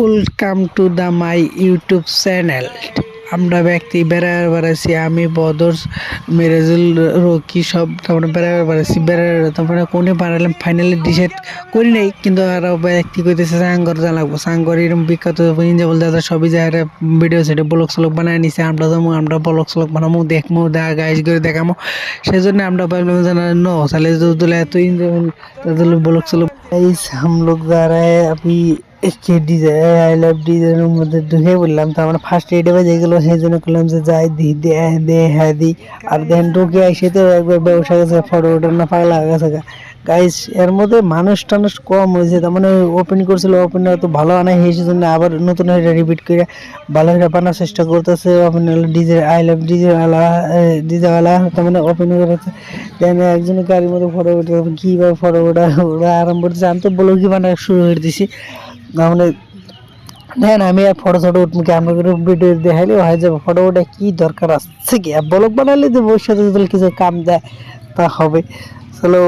Welcome to the my YouTube channel আমরা ব্যক্তি বেড়ার বেড়াচ্ছি আমি বদর, মেরেজুল রকি সব তারপরে বেড়ার বেড়াচ্ছি বেড়ার তারপরে কোনে বানালাম ফাইনালি ডিসাইড করি নাই, কিন্তু আরও ব্যক্তি কইতেছে সাঙ্গর লাগবো। সাঙ্গর এরকম বিখ্যাত ইঞ্জাবল দাদা সবই যায় ভিডিও সেটা ব্লগ সলক বানায় নিছে, আমরা যাব আমরা ব্লগ স্লগ বানাবো দেখব দেখা গাইজ করে দেখামো। সেই জন্য আমরা ভাবলাম জানা নো তাহলে যদি এত ইঞ্জাবল তাদের ব্লগ স্লগ गाइस हम लोग जा रहे हैं अभी इसके डिजाइन आई लव ডিজাইনের মধ্যে ঢুকে বললাম তো আমরা ফার্স্ট এডে বাজে গেল সেই জন্য করলাম যে যাই দি দে দে হ্যাঁ দি আর দেন ঢুকে এসে তো একবার ব্যবসা গেছে ফটো ওঠার না পাগলা হয়ে গেছে গাইস এর মধ্যে মানুষ টানুষ কম হয়েছে, তার মানে ওপেন করছিল ওপেন তো ভালো আনা হয়েছে, জন্য আবার নতুন এটা রিপিট করে ভালো করে বানার চেষ্টা করতেছে। Open DJ I love DJ আলা ডিজে আলা তার মানে ওপেন করেছে দেন একজনের গাড়ির মধ্যে ফটো উঠে, কীভাবে ফটো ওঠা, ওরা আরম্ভ করতেছে। আমি তো বলো কি বানা শুরু করে দিছি। মানে দেখেন আমি আর ফটো ফটো উঠবো কি করে ভিডিও দেখাইলে হয়ে যাবে। ফটো ওটা কী দরকার আছে কি? ব্লগ বানালে যে ভবিষ্যতে যদি কিছু কাম দেয়, তা হবে। চলো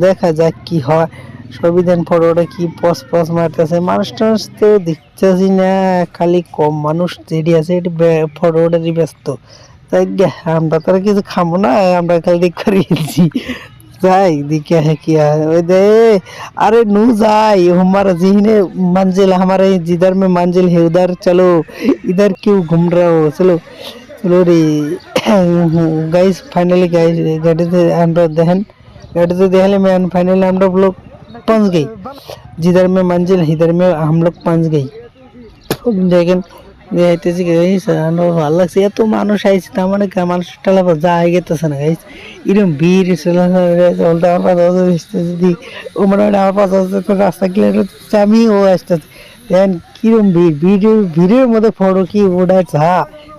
দেখা যাক কি হয় সবই দেন ফটোটা কি পস পস মারতেছে মানুষ টানুষ তো দেখতেছি না খালি কম মানুষ যেটি আছে এটি ফটোটারই ব্যস্ত তাই গে, আমরা তারা কিছু খাবো না আমরা খালি দেখ করিয়েছি যাই दिखे है क्या है ओए दे अरे नू जाए हमारा जिहने मंजिल हमारे जिधर में मंजिल है उधर चलो इधर क्यों घूम रहे हो चलो চলো রে গাইস ফাইনালি গাইস গাড়িতে আমরা দেখেন गाड़ी तो देख ले मैं फाइनली हम लोग लोग पहुंच गई जिधर में मंजिल इधर में हम लोग पहुंच गई দেখেন যাইতেছি গাইস আমার ভালো লাগছে এত মানুষ আইছে তার মানে কি মানুষ টালা যা হয়ে গেতেছে না গাইস এরকম ভিড় চলতে আমার পাশে আসতেছে যদি ও মনে হয় আমার পাশে আসতে তো রাস্তা ক্লিয়ার হচ্ছে আমি ও আসতেছে দেখেন কিরম ভিড় ভিড়ের ভিড়ের মধ্যে ফটো কি ওটা যা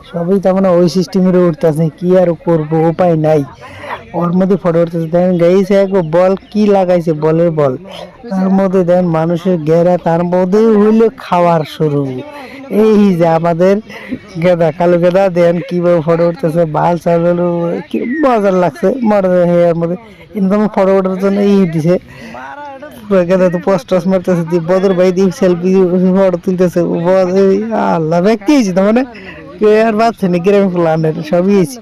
সবই তার মানে ওই সিস্টেমের উঠতেছে কি আর করবো উপায় নাই ওর মধ্যে ফটো উঠতেছে। দেখেন গাইছে এক বল কি লাগাইছে, বলের বল। তার মধ্যে দেখেন মানুষের ঘেরা, তার মধ্যে হইল খাওয়ার শুরু। এই যে আমাদের গেদা, কালো গেদা দেন কীভাবে ফটো উঠতেছে, বাল চালালো কি মজার লাগছে মজার এর মধ্যে কিন্তু ফটো ওঠার জন্য ই দিছে। গেদা তো পোস্ট মারতেছে, দিয়ে বদর দিয়ে সেলফি ফটো তুলতেছে। এই আল্লাহ ব্যক্তি হয়েছে তার মানে? কেউ আর বাচ্চা নেই গ্রামে ফুলানের সবই হয়েছে।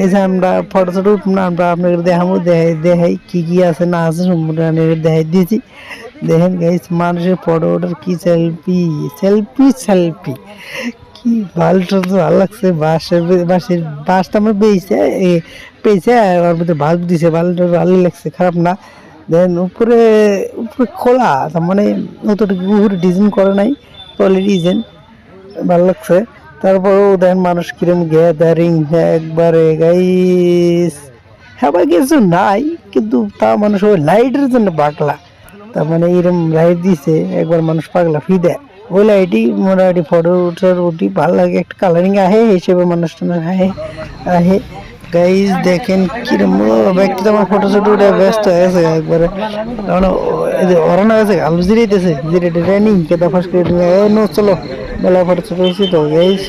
এই যে আমরা ফটো না, আমরা আপনাকে দেখাবো, দেখাই দেখাই কী কী আছে, না আছে সম্পূর্ণ আমি দেখাই দিয়েছি। দেখেন গাইস মানুষের ফটো ওঠার কী সেলফি সেলফি সেলফি কি ভালটা তো ভালো লাগছে বাসের বাসের বাসটা আমার পেয়েছে পেয়েছে, আর ভিতরে বাল্ব দিছে ভালোই লাগছে, খারাপ না। দেন উপরে উপরে খোলা, তার মানে অতটুকু উপরে ডিজাইন করে নাই পলি ডিজাইন ভালো লাগছে। তারপরেও দেখেন মানুষ কিরম গ্যাদারিং একবারে গাইস হ্যাঁ কিছু নাই, কিন্তু তা মানুষ ওই লাইটের জন্য পাগলা। তার মানে এরম লাইট দিছে, একবার মানুষ পাগলা ফি দেয়। ওই লাইটই মোটামুটি ফটো উঠার উঠি, ভালো লাগে, একটা কালারিং আহে হিসেবে মানুষ আহে আহে। গাইজ দেখেন কিরম ব্যক্তি তো আমার ফটো শটো উঠে ব্যস্ত হয়ে গেছে একবারে। কারণ অরণ হয়েছে আলু জিরাইতেছে জিরে ট্রেনিং কেতা ফার্স্ট করে নো, চলো। ফটো শটো হয়েছে তো গাইজ